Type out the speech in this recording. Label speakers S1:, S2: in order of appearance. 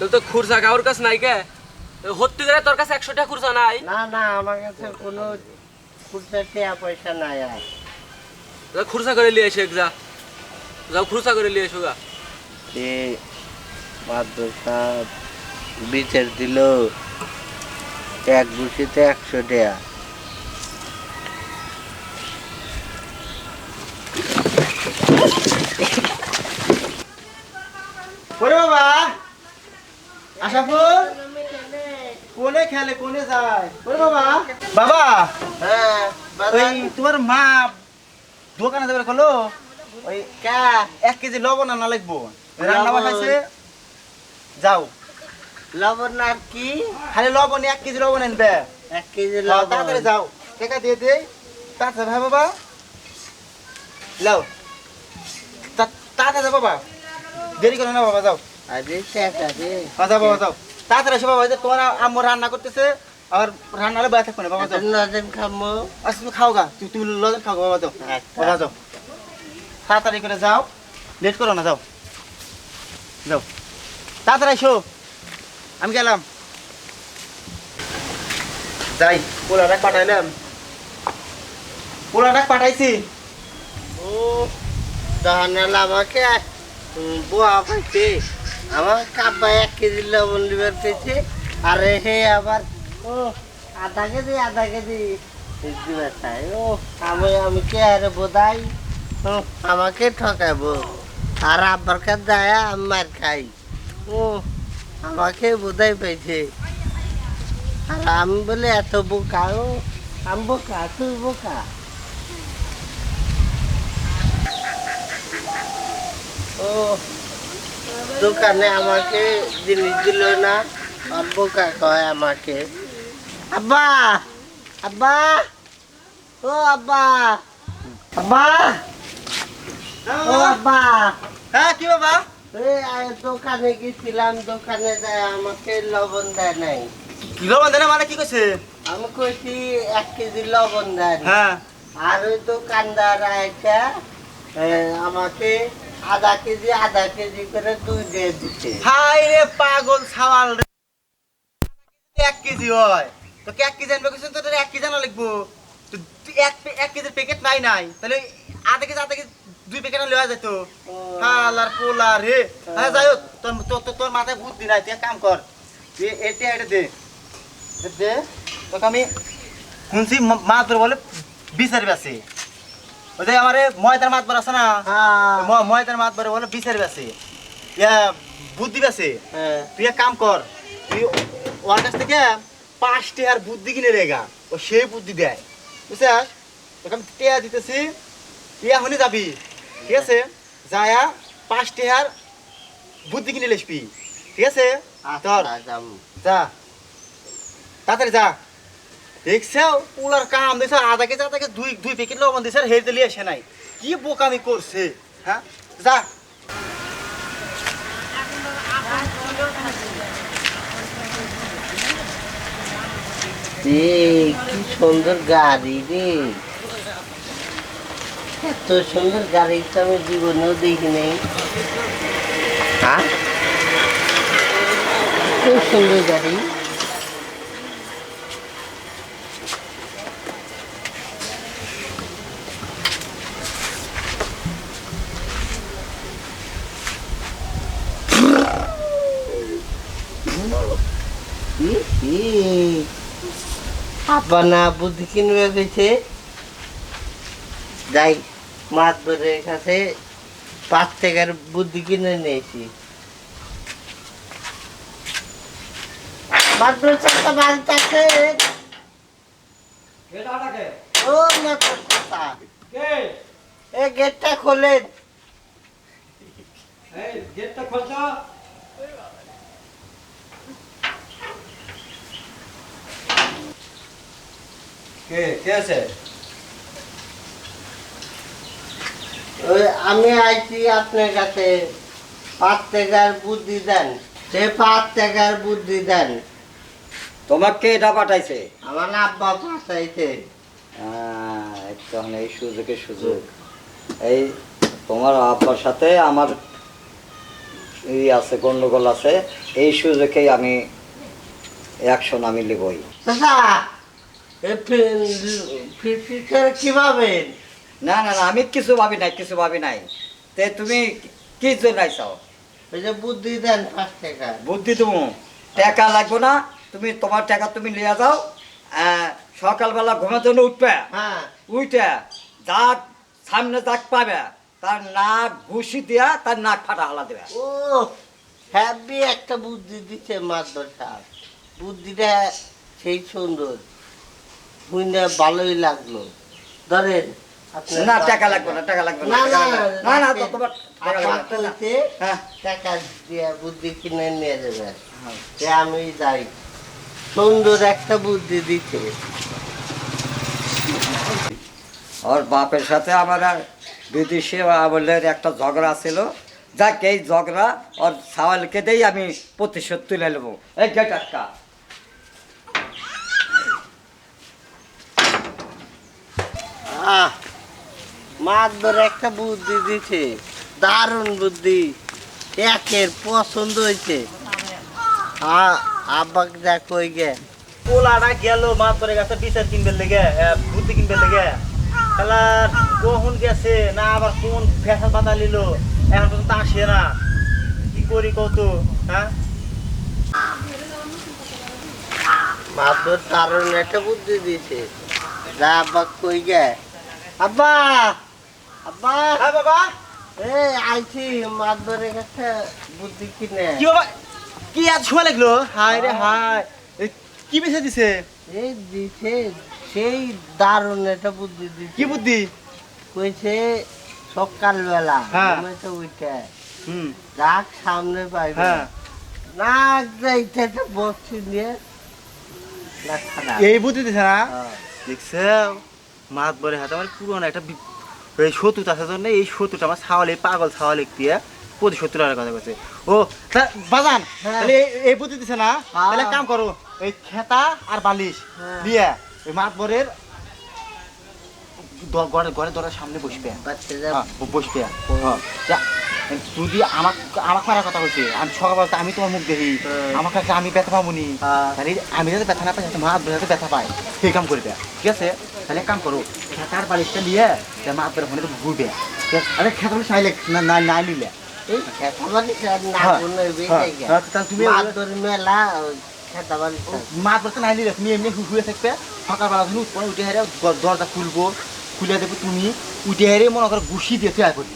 S1: তাহলে তো খুরসা কাউর কাছে নাই কে? হত্যি করে তোর কাছে একশো টাকা খুরসা নাই?
S2: না না আমার কাছে কোনো খুচরা টাকা পয়সা নাই আর।
S1: তাহলে খুরসা করে নিয়ে এসে যা যাও খুরসা করে নিয়ে এসো গা।
S2: যে মাদ্রাসা বিচার দিল এক বসিতে একশো টাকা
S3: ওরে বাবা! আশাফুল? কোনে খেলে কোনে যায়? ওরে বাবা। বাবা
S2: হ্যাঁ
S3: ওই তোমার মা দোকানে যাবে কলো ওই
S2: কা
S3: এক কেজি লবণ আনা লাগবো। রান্না
S2: লবণ।
S3: যাও।
S2: লবণ আর কি?
S3: খালি লবণ এক কেজি লবণ আনবে।
S2: এক কেজি
S3: যাও,
S2: লবণ।
S3: তাড়াতাড়ি যাও। টাকা দিয়ে দে। তাড়াতাড়ি ভাই বাবা। লাও তা- তাড়াতাড়ি যাও বাবা। দেরি করো না বাবা যাও।
S2: আরে
S3: হ্যাঁ, যাও বাবা যাও। তাড়াতাড়ি এসো বাবা তোমার আম্মু রান্না করতেছে আর রান্না হলে বাইরে থাকবে না বাবা যাও।
S2: নজেন খামো।
S3: আচ্ছা তুমি খাও গা তুমি তুমি লজেন খাও বাবা যাও।
S2: আচ্ছা।
S3: বাবা যাও। তাড়াতাড়ি করে যাও লেট করো না যাও। যাও। তাড়াতাড়ি এসো। আমি গেলাম। যাই পোলাটা পাঠাইলাম। পোলাটা পাঠাইছি।
S2: ও দহনাল আমাকে বোয়া পাইছে আমার কাব্বা এক কেজি লবণ লিবার পেয়েছে আরে হে আবার, ও, আধা কেজি আধা কেজি দিবার চাই ও, আমি আমি কে আরে বোধাই? আমাকে ঠকাবো। আর আব্বার কাছে যায় আমি মার খাই। ও, আমাকে বোধাই পাইছে আর আমি বলে, এত বোকা, ও, আমি বোকা, তুই বোকা। ও দোকানে আমাকে জিনিস দিল না। আর বোকা কয় আমাকে। আব্বা! আব্বা! ও আব্বা! আব্বা! ও আব্বা!
S3: হ্যাঁ কি বাবা?
S2: দোকানে গেছিলাম দোকানে আমাকে লবণ দেয় নাই।
S3: লবণ দেনা মানে কি কইছে?
S2: আমি কইছি এক কেজি লবণ দেন।
S3: হ্যাঁ।
S2: আর ওই দোকানদার আমাকে আধা কেজি আধা কেজি করে দুই দিয়ে
S3: হাই রে পাগল ছাওয়াল রে। এক কেজি হয়। তো এক কেজি আনবে তোর এক কেজি আনা লাগবো। তো এক এক কেজির প্যাকেট নাই নাই। তাহলে আধা কেজি আধা কেজি দুই প্যাকেট লওয়া যেত হালার পোলা রে। হ্যাঁ যাই হোক তোর তোর- তোর মাথায় বুদ্ধি নাই। তুই কাম কর। তুই এটা এটা দে। দে। তোকে আমি শুনছি মা- মাছ ধরে বলে বিচার বেছে। ওই যে আমার ময়দার মাছ আছে না?
S2: হ্যাঁ।
S3: ময়দার মাছ বলে বিচার বেছে ইয়া বুদ্ধি বেছে
S2: হ্যাঁ।
S3: তুই এক কাম কর তুই ওর কাছ থেকে পাঁচটি আর বুদ্ধি কিনে রেগা ও সেই বুদ্ধি দেয়। বুঝছিস? তোকে আমি টেয়া দিতেছি। তুই এখনই যাবি। ঠিক আছে? যায়া পাঁচটি আর বুদ্ধি কিনে লেসবি। ঠিক আছে? তোর
S2: আচ্ছা,
S3: যা। তাড়াতাড়ি যা। দেখছ পুলার কাম আধা কেজি আধা দুই দুই প্যাকেট লবণ দিছে হেলতে লিয়ে আসে নাই। কি বোকামি করছে হ্যাঁ? যা।
S2: কি সুন্দর গাড়ি রে। এত সুন্দর গাড়ি তো আমি জীবনেও দেখি নাই। হ্যাঁ? খুব সুন্দর গাড়ি। আপনা বুদ্ধি কিনবে গেছে। যাই ধরে কাছে পাঁচ টাকার বুদ্ধি কিনে নিয়েছি। মাদ্রাসা বাড়িতে আছে ও মাদ্রাসা এ গেটটা খোলে
S3: কে কে আছে?
S2: ওই আমি আইছি আপনার কাছে পাঁচ টাকার বুদ্ধি দেন। সে পাঁচ টাকার বুদ্ধি দেন।
S4: তোমাকে এটা পাঠাইছে?
S2: আমার আব্বা পাঠাইছে।
S4: এই তখন এই সুযোগের সুযোগ। এই তোমার আব্বার সাথে আমার ই আছে গন্ডগোল আছে। এই সুযোগেই আমি অ্যাকশন আমি লিবই।
S2: কি ভাবেন
S4: না না না আমি কিছু ভাবি নাই কিছু ভাবি নাই তে তুমি কি জন্য
S2: ওই যে বুদ্ধি দেন পাঁচ টাকা
S4: বুদ্ধি তুমি টাকা লাগবে না তুমি তোমার টাকা তুমি নিয়ে যাও সকালবেলা ঘুমের জন্য উঠবে
S2: হ্যাঁ
S4: উইটা যাক সামনে যাক পাবে তার নাক ঘুষি দিয়া তার নাক ফাটা হালা দেবে
S2: ও হ্যাপি একটা বুদ্ধি দিচ্ছে মাদ্র সাহেব বুদ্ধিটা সেই সুন্দর বুঝলে ভালোই লাগল। ধরেন
S4: না টাকা লাগবে না টাকা লাগবে না
S2: না না।
S4: না। তো তোমার টাকা। হ্যাঁ।
S2: টাকা দিয়ে বুদ্ধি কিনে নিয়ে যাবে। যে আমি যাই। সুন্দর একটা বুদ্ধি দিচ্ছে
S4: ওর বাপের সাথে আমার আর বিদেশি আমলের একটা ঝগড়া ছিল। যাক এই ঝগড়া ওর সাওয়ালকে দিয়েই আমি প্রতিশোধ তুলে নেব। এই গেট
S2: আহ মাদর একটা বুদ্ধি দিছে দারুণ বুদ্ধি একের পছন্দ হয়েছে আব্বাক যা কই গে।
S3: পোলাটা গেল মাছ ধরে গেছে বিচার কিনবে লেগে বুদ্ধি কিনবে লেগে। খেলার কখন গেছে না আবার কোন ফেসা পাতা নিল এখন পর্যন্ত আসে না। কি করি কত হ্যাঁ?
S2: মাদর দারুণ একটা বুদ্ধি দিছে। যা আব্বাক কই গে। আব্বা! আব্বা!
S3: হ্যাঁ বাবা?
S2: এ আইছি মাদরের কাছে বুদ্ধি কিনে।
S3: কি বাবা? কি আজ সময় লাগল? হায় রে হায়। কি বেছে দিছে?
S2: এই দিছে সেই দারুণ একটা বুদ্ধি দিছে।
S3: কি বুদ্ধি?
S2: কইছে সকালবেলা
S3: হ্যাঁ।
S2: ঘুমাইতে উঠে
S3: হুম।
S2: রাগ সামনে পাইবে।
S3: হ্যাঁ।
S2: নাক যাইতে বসছি নিয়ে
S3: এই বুদ্ধি দিছে না?
S2: হ্যাঁ।
S3: দেখছে? মাছ বলে হাতে আমার পুরনো একটা এই শত্রুতা আছে জন্য এই শত্রুটা আমার ছাওয়ালে পাগল ছাওয়ালে দিয়ে প্রতিশোধ তোলার কথা বলছে ও বাজান
S2: হ্যাঁ।
S3: তাহলে এই- বুদ্ধি দিছে না
S2: হ্যাঁ।
S3: তাহলে কাম করো এই খেতা আর বালিশ
S2: হ্যাঁ।
S3: দিয়ে ওই মাছ বরের ঘরে ঘরে দরের সামনে বসবে বসবে। যদি আমার আমার মারার কথা হয়েছে আমি সকালবেলা আমি তোমার মুখ দেখি। আমার কাছে আমি ব্যথা পাবো নি। আমি যাতে ব্যথা না পাই মাছ যাতে ব্যথা পায় সেই কাম করবে ঠিক আছে তাহলে কাম করো খেতার বালিশটা নিয়ে যে মা আপনার ফোনে ঘুরবে? আরে খেতার নাইলে না না না নিলে। মাছ ধরতে নাই নিলে। তুমি এমনি শুয়ে থাকবে। সকালবেলা তুমি উঠে হেরে দরজা খুলবো খুলে দেবো তুমি উঠে হেরে মনে করো ঘুষি দিয়ে তুই করবি